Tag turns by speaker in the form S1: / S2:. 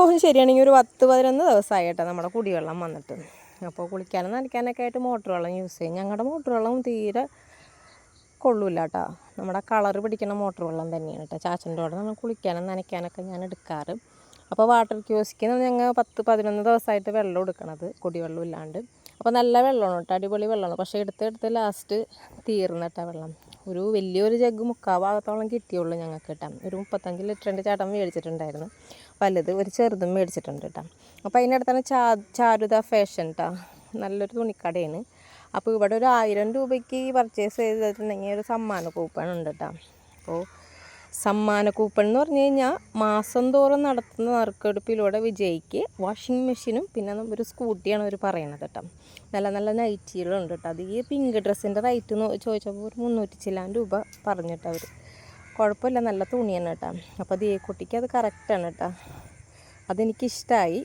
S1: ഊഹം ശരിയാണെങ്കിൽ ഒരു പത്ത് പതിനൊന്ന് ദിവസമായി കേട്ടോ നമ്മുടെ കുടിവെള്ളം വന്നിട്ട്. അപ്പോൾ കുളിക്കാനും നനയ്ക്കാനൊക്കെ ആയിട്ട് മോട്ടർ വെള്ളം യൂസ് ചെയ്യും. ഞങ്ങളുടെ മോട്ടർ വെള്ളം തീരെ കൊള്ളൂല കേട്ടോ നമ്മുടെ കളർ പിടിക്കുന്ന മോട്ടർ വെള്ളം തന്നെയാണ് കേട്ടോ ചാച്ചന്റെ കൂടെ നമ്മൾ കുളിക്കാനും നനയ്ക്കാനൊക്കെ ഞാൻ എടുക്കാറ്. അപ്പോൾ വാട്ടർ ക്യൂസിക്ക് ഞങ്ങൾ പത്ത് പതിനൊന്ന് ദിവസമായിട്ട് വെള്ളം എടുക്കണത്. കുടിവെള്ളം ഇല്ലാണ്ട്. അപ്പോൾ നല്ല വെള്ളമാണ് കേട്ടോ അടിപൊളി വെള്ളമാണ് പക്ഷേ എടുത്തെടുത്ത് ലാസ്റ്റ് തീർന്ന കേട്ടോ വെള്ളം. ഒരു വലിയൊരു ജഗ് മുക്കാ ഭാഗത്തോളം കിട്ടിയുള്ളൂ ഞങ്ങൾക്ക് കേട്ടോ ഒരു മുപ്പത്തഞ്ച് ലിറ്ററിന്റെ ചാട്ടം മേടിച്ചിട്ടുണ്ടായിരുന്നു. വലുത് ഒരു ചെറുതും മേടിച്ചിട്ടുണ്ട് കേട്ടോ അപ്പോൾ അതിനടുത്താണ് ചാ ചാരുത ഫാഷൻ കേട്ടോ നല്ലൊരു തുണിക്കടയാണ് അപ്പോൾ ഇവിടെ ഒരു ആയിരം രൂപയ്ക്ക് പർച്ചേസ് ചെയ്തിട്ടുണ്ടെങ്കിൽ ഒരു സമ്മാന കൂപ്പൺ ഉണ്ട് കേട്ടോ അപ്പോൾ സമ്മാന കൂപ്പൺ എന്ന് പറഞ്ഞു കഴിഞ്ഞാൽ മാസം തോറും നടത്തുന്ന നറുക്കെടുപ്പിലൂടെ വിജയിക്ക് വാഷിംഗ് മെഷീനും പിന്നെ ഒരു സ്കൂട്ടിയാണ് അവർ പറയുന്നത് കേട്ടോ നല്ല നല്ല നൈറ്റികളുണ്ട് കേട്ടോ അത് ഈ പിങ്ക് ഡ്രസ്സിന്റെ റേറ്റ് ചോദിച്ചപ്പോൾ ഒരു മുന്നൂറ്റി ചില്ലാൻ രൂപ പറഞ്ഞിട്ട് അവർ കുഴപ്പമില്ല. നല്ല തുണിയാണ് കേട്ടോ. അപ്പോൾ ഈ കുട്ടിക്ക് അത് കറക്റ്റാണ് കേട്ടോ. അതെനിക്കിഷ്ടമായി